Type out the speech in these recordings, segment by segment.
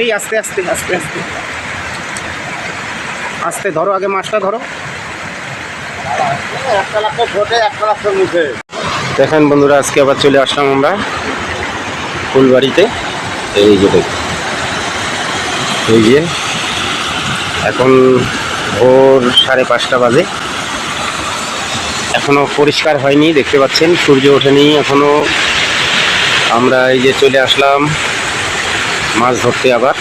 এই আস্তে আস্তে আস্তে আস্তে। আস্তে ধরো, আগে মাছটা ধরো। দেখেন বন্ধুরা, আজকে আবার চলে আসলাম আমরা ফুলবাড়িতে। এই যে এই যে এখন ভোর সাড়ে পাঁচটা বাজে। এখনও পরিষ্কার হয়নি, দেখতে পাচ্ছেন, সূর্য ওঠেনি, এখনও আমরা এই যে চলে আসলাম মাছ ধরতে আবার।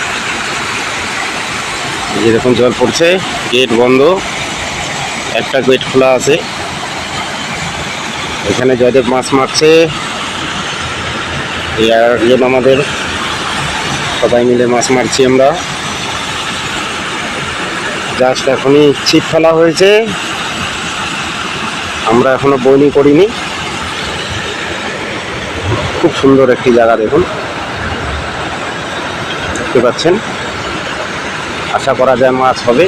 এই যে দেখুন জল পড়ছে, গেট বন্ধ, একটা গেট খোলা আছে। এখানে জয়দেব মাছ মারছে। এই আরেকজন আমাদের, সবাই মিলে মাছ মারছি আমরা। জাস্ট এখনই ছিপ ফেলা হয়েছে। আমরা এখনও বইনি করিনি। খুব সুন্দর একটি জায়গা দেখুন। দেখতে পাচ্ছেন? আশা করা যায় মাছ হবে।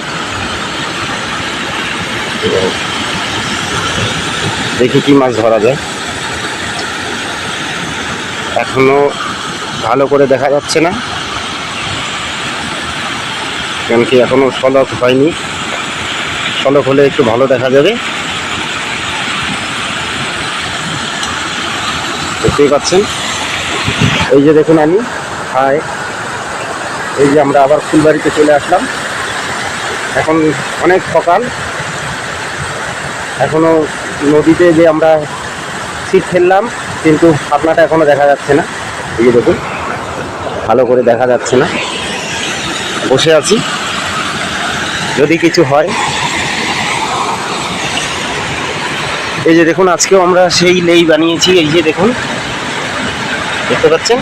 দেখি কি মাছ ধরা যায়। এখনও ভালো করে দেখা যাচ্ছে না। কেন কি এখনও সলক হয়নি। সলক হলে একটু ভালো দেখা যাবে। দেখতেই পাচ্ছেন। এই যে দেখুন আমি, হাই। এই যে আমরা আবার ফুলবাড়িতে চলে আসলাম। এখন অনেক সকাল। এখনও নদীতে যে আমরা ছিপ ফেললাম, কিন্তু আপনাটা এখনও দেখা যাচ্ছে না। এই যে দেখুন, ভালো করে দেখা যাচ্ছে না। বসে আছি। যদি কিছু হয়। এই যে দেখুন, আজকেও আমরা সেই লেই বানিয়েছি। এই যে দেখুন দেখতে পাচ্ছেন?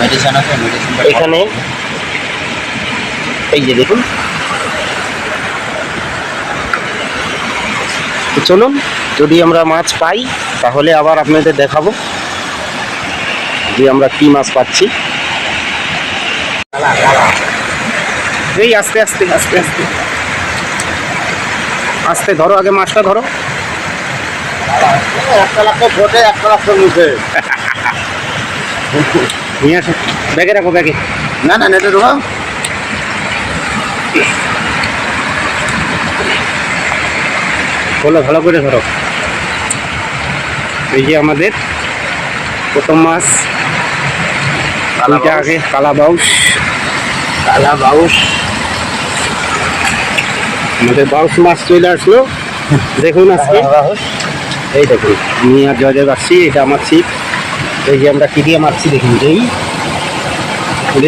মেডিসিন আছে এখানে এই যে দেখুন। তো চলুন যদি আমরা মাছ পাই তাহলে আবার আপনাদের দেখাবো যে আমরা কি মাছ পাচ্ছি। এই আস্তে আস্তে আস্তে আস্তে। আস্তে ধরো আগে মাছটা ধরো। একটা লাখ ফোটে একটা লাখ মুখে নিয়ে আসো। ব্যাগে রাখো ব্যাগে। না না নেটে ঢোকা খোলো ভালো করে ধরো। এই যে আমাদের প্রথম মাছ। দুইটা আগে কালা বাউস কালা বাউস আমাদের বাউস মাছ চলে আসলো। দেখুন আজকে। এই দেখুন আমি আর জয়দেব আসছি এটা আমার ছিপ। এই যে আমরা কি দিয়ে মারছি, দেখুন, এই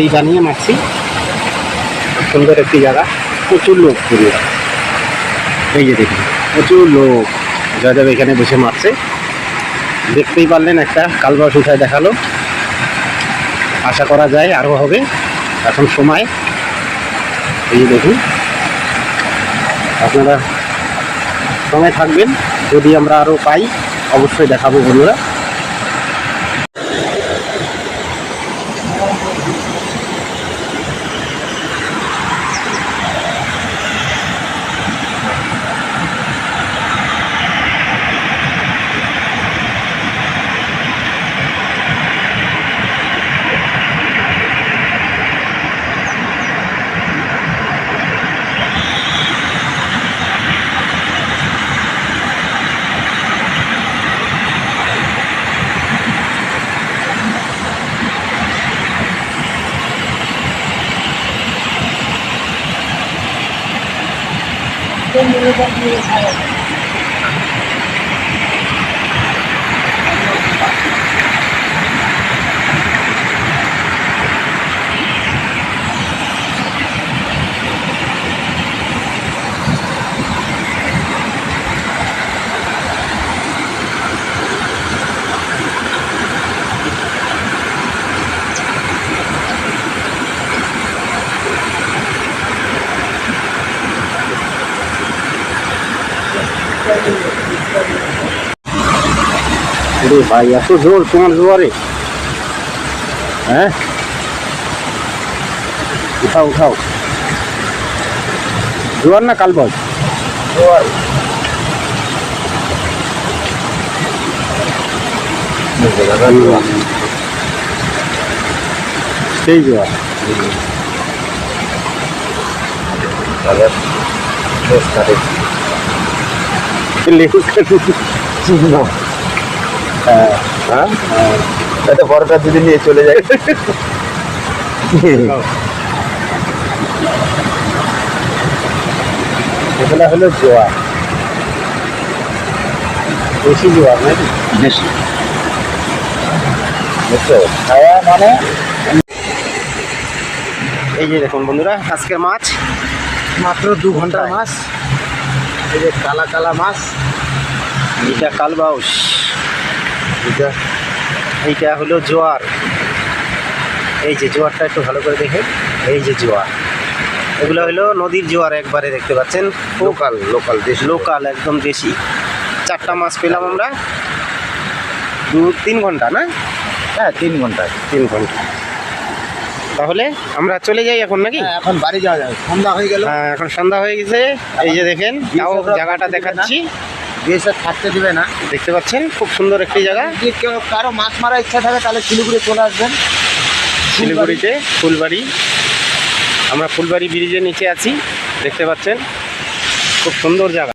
এই বানিয়ে মারছি। সুন্দর একটি জায়গা। প্রচুর লোক পুরো এই যে দেখুন, প্রচুর লোক। জয়দেব এখানে বসে মারছে। দেখতেই পারলেন একটা কালবাস উঠায় দেখাল। আশা করা যায় আরও হবে। এখন সময়। এই যে দেখুন। আপনারা সময় থাকবেন। যদি আমরা আরও পাই, অবশ্যই দেখাবো বন্ধুরা। doon nilubog ni Ayaw. আরে ভাই, এত জোর তোমার জোয়ারে হ্যাঁ? উঠাও উঠাও। জোয়ার না কালবজ সেই জোয়ার তাহলে কাটে লেবু হ্যাঁ হ্যাঁ। এটা বড়টা যদি নিয়ে চলে যায় এগুলো হলো জোয়ার বেশি জোয়ার নাকি? বুঝছ? খাওয়া মানে এই যে দেখুন বন্ধুরা আজকের মাছ। মাত্র দু ঘণ্টার মাছ। এই যে কালা কালা মাছ। এটা কালবাউস। এটা? এইটা হলো জোয়ার। এই যে জোয়ারটা একটু ভালো করে দেখে। এই যে জোয়ার। এগুলো হলো নদীর জোয়ার একবারে দেখতে পাচ্ছেন। লোকাল লোকাল দেশ লোকাল একদম দেশি। চারটা মাছ পেলাম আমরা। দু তিন ঘণ্টা না? হ্যাঁ তিন ঘণ্টা। তিন ঘণ্টা। তাহলে আমরা চলে যাই এখন নাকি? হ্যাঁ এখন বাড়ি যাওয়া যাবে। সন্ধ্যা হয়ে গেল। হ্যাঁ, এখন সন্ধ্যা হয়ে গেছে। এই যে দেখেন তাও জায়গাটা দেখাচ্ছি। থাকতে দিবে না। দেখতে পাচ্ছেন খুব সুন্দর একটি জায়গা। যদি কেউ কারও মাছ মারার ইচ্ছা থাকে তাহলে শিলিগুড়ি চলে আসবেন। শিলিগুড়িতে ফুলবাড়ি। আমরা ফুলবাড়ি ব্রিজের নিচে আছি দেখতে পাচ্ছেন। খুব সুন্দর জায়গা।